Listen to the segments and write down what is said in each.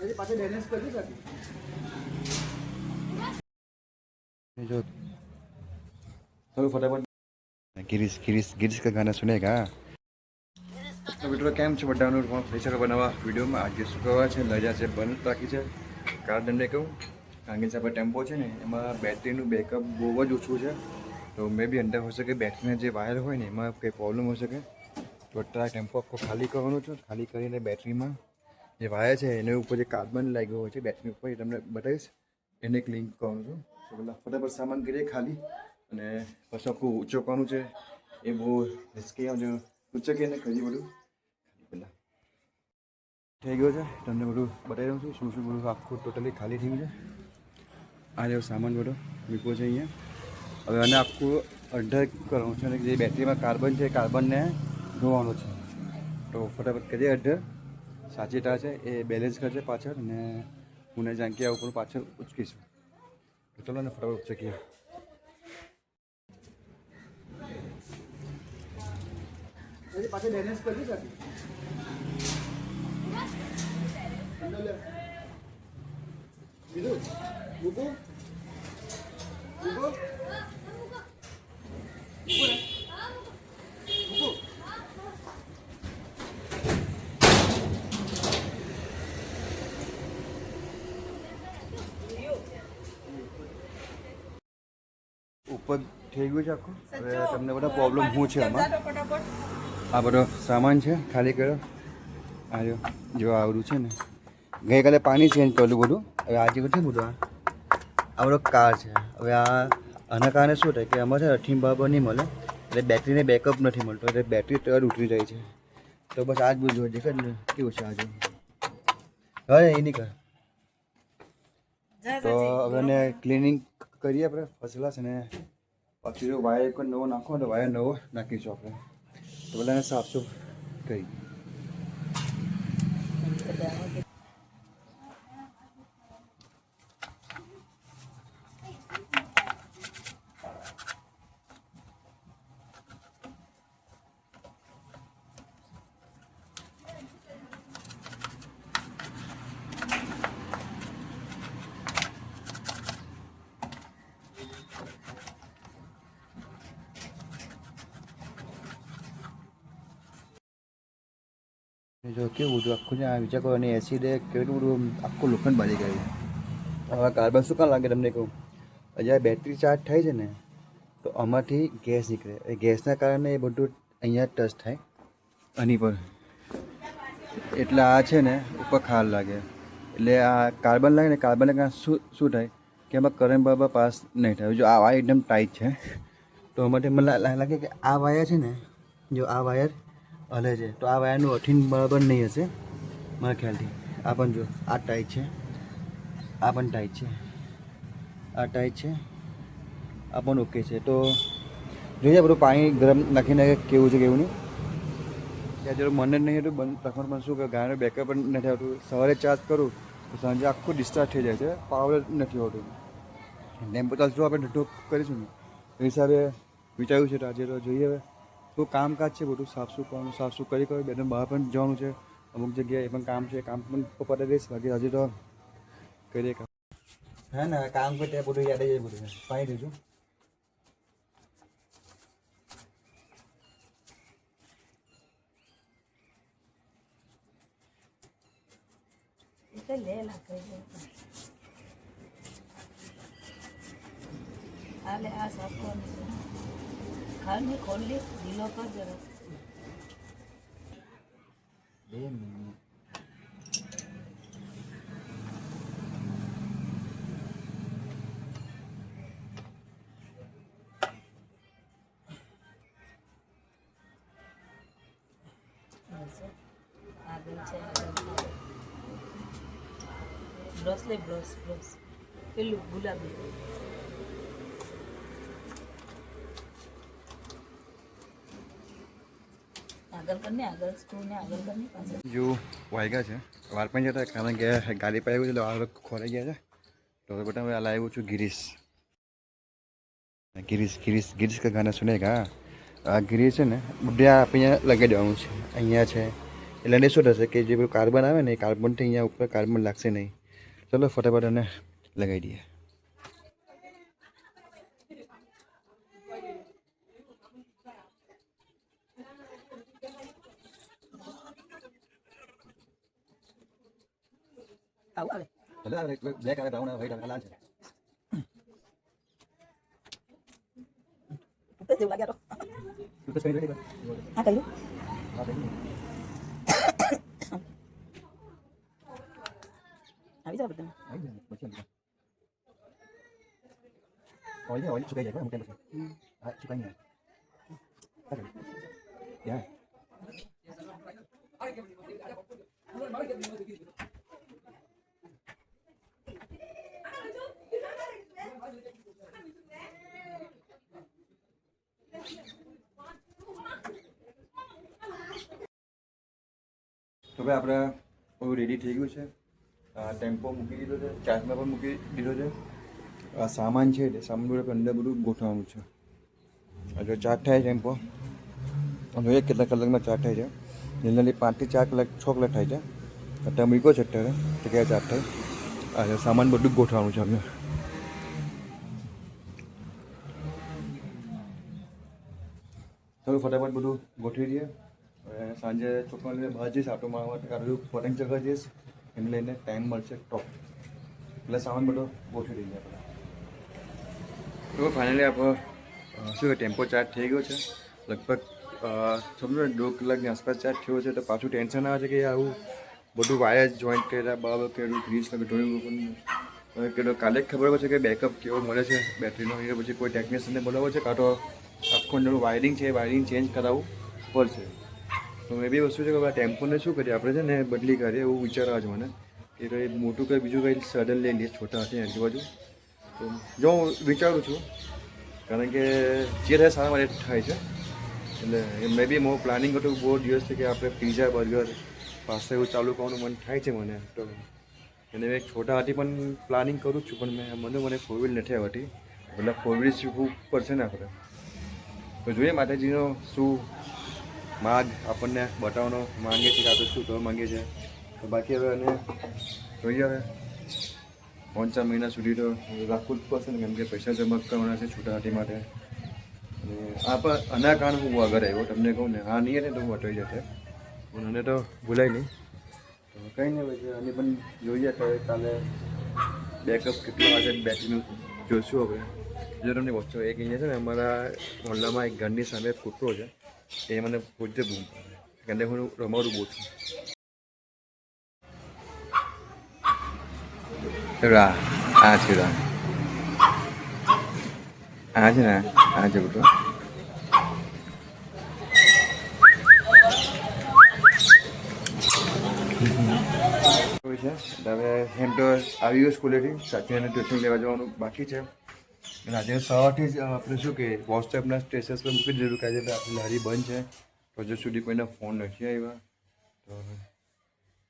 પછી પાછું બેલેન્સ કરજો સર जो चलो फटाफट गिरीश गिरीश गिरीश का गाना सुनेगा તો મિત્રો કેમ છે બધાનું પણ ફરી શકે બનાવવા વિડીયોમાં આજે શુક્રવાર છે રજા છે બંધ રાખી છે કારણ તમને કહું કારણ કે જે આપણે ટેમ્પો છે ને એમાં બેટરીનું બેકઅપ બહુ જ ઓછું છે તો મે બી અંદર હોઈ શકે બેટરીના જે વાયર હોય ને એમાં કંઈ પ્રોબ્લેમ હોઈ શકે તો અત્યારે ટેમ્પો આખો ખાલી કરવાનો છું ખાલી કરીને બેટરીમાં જે વાયર છે, એની ઉપર જે કાર્બન લાગ્યો હોય છે બેટરી ઉપર એ તમને બતાવીશ. એને એક લિંક કરવાનું છું. તો પહેલાં ફટાફટ સામાન કરીએ ખાલી અને પછી આખું ઉચકવાનું છે. એ બહુ રિસ્કી આવજો ઉચકીએ ને કરીએ બધું. પહેલાં. થઈ ગયો છે. તમને બધું બતાવી દઉં છું. શું શું બધું આખું ટોટલી ખાલી થયું છે. આ જેવો સામાન બધો. મૂક્યો છે અહીંયા. હવે આને આખું અડધર કરવાનું છે અને જે બેટરીમાં કાર્બન છે કાર્બનને ધોવાનું છે. તો ફટાફટ કરીએ અડધર સાચી ટા છે, એ બેલેન્સ કરશે પાછળ અને હું ને જાનકી આ ઉપર પાછળ ઉચકીશું. ચલો ને ફટાફટ ઉચકીએ. પાછળ પાછું બેલેન્સ કરી સર અંદર લે બીજું મૂકું મૂકું મૂકું ને મૂકું ઉપર થઈ ગયું છે આખું? હવે તમને બધા પ્રોબ્લેમ શું છે આમાં? આ બધો સામાન છે ખાલી કર્યો. આ જો જો આવડું છે ને ગઈકાલે પાણી ચેન્જ કરેલું બધું. હવે આજે નથી બધું આ બધો કાર છે. હવે આ આના કારણે શું થાય કે અમારે અઠીમ બરાબર નહીં મળે એટલે બેટરીને બેકઅપ નથી મળતો એટલે બેટરી તરત ઉતરી જાય છે. તો બસ આજ બધું જોઈએ દેખાય ને કેવું છે આજે હવે એ નહીં કર. તો હવે ક્લિનિંગ કરીએ આપણે ફર્સ્ટ ક્લાસ અને પછી જો વાયર નવો નાખો તો વાયર નવો નાખીશું આપણે તો બધાને એને સાફ સુફ જો કેવું બધું આખું જ્યાં વિચાર કરો અને એસિડ કેટલું બધું આખું લોખંડ બાળી ગયું. હવે કાર્બન શું કામ લાગે તમને કહું? જ્યારે બેટરી ચાર્જ થાય છે ને, તો આમાંથી ગેસ નીકળે. એ ગેસના કારણે એ બધું અહીંયા ટચ થાય આની પર. એટલે આ છે ને, ઉપર ખાર લાગે. એટલે આ કાર્બન લાગે ને કાર્બનને કારણે શું શું થાય? કે એમાં કરંટ બરાબર પાસ નહીં થાય. જો આ વાયર એકદમ ટાઈટ છે, તો માટે મને લાગે કે આ વાયર છે ને, જો આ વાયર હલે છે. તો આ વાયરનું અઠીન બરાબર નહીં હશે, મારા ખ્યાલથી. આ પણ જો, આ ટાઈટ છે. આ પણ ટાઈટ છે. આ ટાઈટ છે. આ પણ ઓકે છે. તો જોઈએ બધું પાણી ગરમ નાખીને કેવું છે, કેવું નહીં? ત્યાં જરૂર મને જ નહીં હતું બંધ રાખવાનું પણ શું કે, ગાયનું બેકઅપ પણ નથી આવતું. સવારે ચાર્જ કરું, તો સાંજે આખું ડિસ્ચાર્જ થઈ જાય છે. પાવર નથી હોતું. ટેમ્પો ચાર્જ જો આપણે ઢોક કરીશું ને. એ હિસાબે વિચાર્યું છે, તો આજે તો જોઈએ હવે. તો કામકાજ છે બધું સાફ સુફ કરવાનું સાફસુ કરી કરી બેને બહાર પણ જવાનું છે. અમુક જગ્યાએ એ પણ કામ છે. કામ પણ પતાવી દઈશ બાકી હજી તો કરીએ કામ. હા ને કામ પર ત્યાં બધું યાદ આવી જાય બધું. પાણી દેજો લે લાકડી આ આ સાફ કરવાનું છે ખાલ ને ખોલ લે ઢીલો કર જરા બે મિનિટ બસ. આગળ છે આગળ બ્રશ લે બ્રશ બ્રશ પેલું ગુલાબી જો વાગ્યા છે. વાર જતા કારણ કે ગાડી પર આવ્યું છે વાર ખોરાઈ ગયા છે. તો બેટા આ લાવ્યો છું ગિરીશ. ગિરીશ ગિરીશ ગિરીશ કા ગાના સુનેગા? આ ગિરીશ છે ને બધા આપણે લગાવી દેવાનું છે. અહીંયા છે. એટલે એને શું થશે કે જે કાર્બન આવે ને એ કાર્બનથી અહીંયા ઉપર કાર્બન લાગશે નહીં. ચલો ફટાફટ એને લગાવી દઈએ. આવું આવે. બ્લેક આવે બ્રાઉન આવે વ્હાઈટ આવે લાલ છે જેવું લાગે આ તો. તું તો કઈ રેડી આ કર્યું? આવી જાવ બધા ઓઇલ ઓઇલ સુકાઈ જાય મૂકે પછી. હા સુકાઈ જાય. યા ભાઈ આપણે રેડી થઈ ગયું છે. ટેમ્પો મૂકી દીધો છે ચાર્જમાં પણ મૂકી દીધો છે. આ સામાન છે એટલે સામાન બધું અંદર બધું ગોઠવવાનું છે. જો ચાર્જ થાય ટેમ્પો જોઈએ કેટલા કલાકમાં ચાર્જ થાય છે. જનરલી પાંચથી ચાર કલાક, છ કલાક થાય છે. અત્યારે મૂક્યો છે અત્યારે, તો ક્યાં ચાર્જ થાય? આ જો સામાન બધું ગોઠવાનું છે અમને ચાલો ફટાફટ બધું ગોઠવી દઈએ. હવે સાંજે છોકરાઓને બહાર જઈશ આટો મારવા કાઢું પતંગ ચગવા જઈશ, એને લઈને ટાઈમ મળશે ટોપ એટલે સામાન બધો ગોઠવી દઈએ આપણે. તો ફાઇનલી આપણો શું ટેમ્પો ચાર્જ થઈ ગયો છે. લગભગ સમજો દોઢ કલાકની આસપાસ ચાર્જ થયો છે, તો પાછું ટેન્શન આવે છે કે આવું બધું વાયર જોઈન્ટ કર્યા બરાબર કર્યું ગ્રીસ લગે ધોયું પણ હવે કેટલો, કાલે ખબર પડશે કે બેકઅપ કેવો મળે છે બેટરીનો એ પછી કોઈ ટેકનિશિયનને બોલાવો છે, કાં તો આખું વાયરિંગ છે વાયરિંગ ચેન્જ કરાવવું પડશે. તો મેં બી વસ્તુ છે કે ટેમ્પોને શું કરીએ? આપણે છે ને બદલી કરીએ એવું વિચાર છે મને. કે કંઈ મોટું કંઈ બીજું કંઈ સડન લઈ લઈએ, છોટા હાથી આજુબાજુ તો જો હું વિચારું છું, કારણ કે જે થાય સારા માટે થાય છે. એટલે મેં બી મોં પ્લાનિંગ હતું બહુ દિવસથી કે આપણે પીઝા બર્ગર પાસ્તા એવું ચાલુ કરવાનું મન થાય છે મને. તો એને મેં છોટા હાથી પણ પ્લાનિંગ કરું જ છું, પણ મેં મને મને ફોર વ્હીલ નથી આવતી એટલે ફોર વ્હીલ શીખવું પડશે ને આપણે. તો જોઈએ માતાજીનો શું માગ આપણને બતાવવાનો માંગે છે કાં તો શું કરવા માંગે છે? તો બાકી હવે અને જોઈએ હવે. પાંચ ચાર મહિના સુધી તો રાખવું જ પડશે ને, કેમ કે પૈસા જમા કરવાના છે છૂટાહાટી માટે. અને આ પણ આના કારણે હું આગળ આવ્યો, તમને કહું ને, આ નહીં ને તો હું અટવાઈ જશે. પણ મને તો ભૂલાય નહીં. તો કંઈ નહીં પછી આની પણ જોઈએ તો કાલે બેકઅપ કેટલા વાગે બેટરીનું જોઈશું હવે. જો તમને વચ્ચે એક અહીંયા છે ને, અમારા મોહલ્લામાં એક ઘરની સામે કૂતરો છે. એ મને પોતે બૂમ પાડે કારણ કે હું રમાડું બહુ છું રા આ છે રા આ છે ને આ છે કૂતરો હોય છે એટલે હવે એમ તો આવી ગયો સ્કૂલેથી સાચીને ટ્યુશન લેવા જવાનું બાકી છે અને આજે સવારથી જ આપણે શું કે વોટ્સએપના સ્ટેટસ પર મૂકી દીધું કે આપણી લારી બંધ છે. તો હજુ સુધી કોઈના ફોન નથી આવ્યા. તો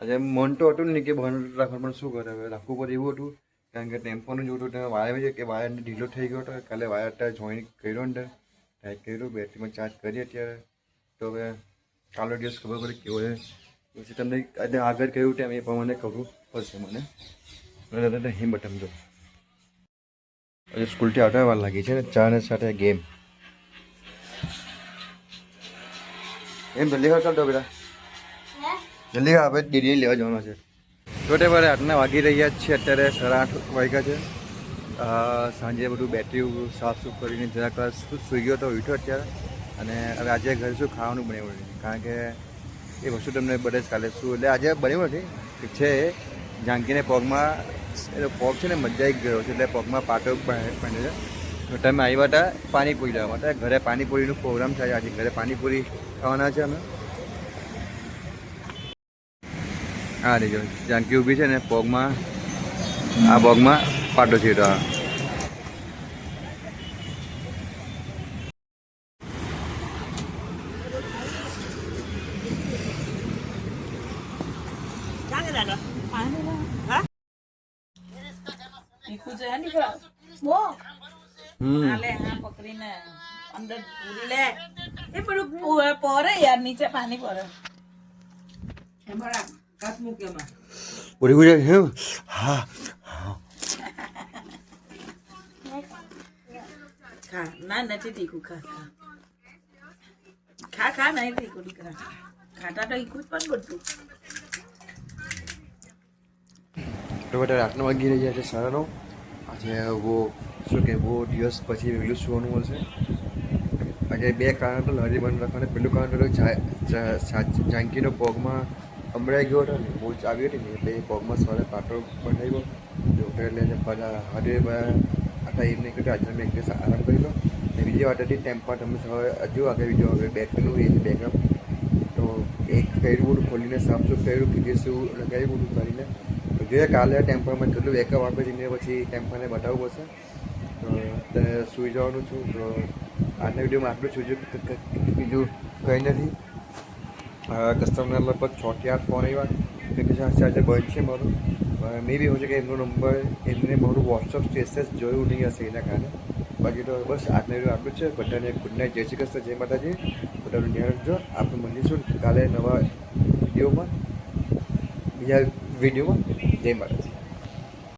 આજે મન તો હતું ને કે બંધ રાખવાનું, પણ શું કરે? હવે રાખવું પડે એવું હતું. કારણ કે ટેમ્પોનું જોતું ત્યાં વાયર છે કે વાયરને ઢીલો થઈ ગયો હતો. કાલે વાયર ત્યાં જોઈન કર્યો ને ટાઈપ કર્યું બેટરીમાં ચાર્જ કરીએ અત્યારે. તો હવે કાલો દિવસ ખબર પડે કેવો છે. પછી તમને આગળ કહ્યું તેમ એ પ્રમાણે કરવું પડશે મને. હિંમત સમજો હજુ સ્કૂલથી વાર લાગી છે ને ચા ને સાથે ગેમ એમ જલ્દી ખા ચાલતો બેટા. જલ્દી ખા આપણે દીદી લેવા જવાના છે. છોટે ભાઈ મારે વાગી રહ્યા જ છે અત્યારે સાડા આઠ વાગ્યા છે. સાંજે બધું બેટરી સાફ સૂફ કરીને જરાક સુઈ સૂઈ ગયો તો ઉઠ્યો અત્યારે. અને હવે આજે ઘરે શું ખાવાનું બનાવ્યું નથી કારણ કે એ વસ્તુ તમને બધે જ કાલે શું એટલે આજે બન્યું નથી છે જાનકીને પગમાં એનો પગ છે ને મજાઈ ગયો છે. એટલે પગમાં પાટો પડ્યો છે. તમે આવ્યા હતા પાણીપુરી લેવા માટે. ઘરે પાણીપુરીનો પ્રોગ્રામ થાય આજે. ઘરે પાણીપુરી ખાવાના છે અમે. હા રેજો જાનકી ઊભી છે ને પગમાં આ પગમાં પાટો છે તો જાગે દાદા પાણી લા હા ઈકુ છે ની પર બો હમ આલે હા પકડીને અંદર પૂરી લે એ પેલું પો- પોરે યાર નીચે પાણી પડે એમાં રાખ કાચ મૂક એમાં બોલી ગુજરાત હે હા ખા ના નથી તીખું ખા ખા ખા ખા નહીં તીખું દીકરા ખાટા તો ઈકું જ પણ બધું તો બધા રાતના વાગી રહ્યા છે સાડા નવ આજે વો શું કે બહુ દિવસ પછી વહેલું સુવાનું મળશે આજે બે કારણ તો લારી બંધ રાખવાને. પેલું કારણ તો જા- જા- સા- જાનકીનો પગમાં અમરાઈ ગયો હતો ને, બહુ આવી હતી ને, એટલે એ પગમાં સવારે પાટો બંધાવ્યો ડૉક્ટરે લઈને બધા હાડે આખા એમને કહ્યું આજે મેં એક આરામ કરી લો ને બીજી વાત હતી ટેમ્પા તમે સવારે હજુ આગળ બીજો હવે બેકનું એ બેકઅપ તો એક કર્યું બધું ખોલીને, સાફ સુફ કર્યું, કીધું શું લગાવ્યું બધું કરીને. જોઈએ કાલે ટેમ્પરમાં કેટલું બેકઅપ આપે છે ને, પછી ટેમ્પાને બતાવવું પડશે. અત્યારે સૂઈ જવાનું છું. તો આજના વિડીયોમાં આટલું છું. બીજું કંઈ નથી. કસ્ટમરના લગભગ છ થી આઠ ફોન આવ્યા કે ચાર્જર બંધ છે મારું. મે બી હોય છે કે એમનો નંબર એમને મારું વોટ્સઅપ સ્ટેટસ જોયું નહીં હશે એના કારણે. બાકી તો બસ આજના વીડિયો આટલું છે. બધાને ગુડ નાઇટ જય શ્રી કૃષ્ણ, જય માતાજી. બધાનું ધ્યાન રાખજો આપણે મળીશું કાલે નવા વિડીયોમાં, બીજા વિડીયોમાં. જય માતાજી.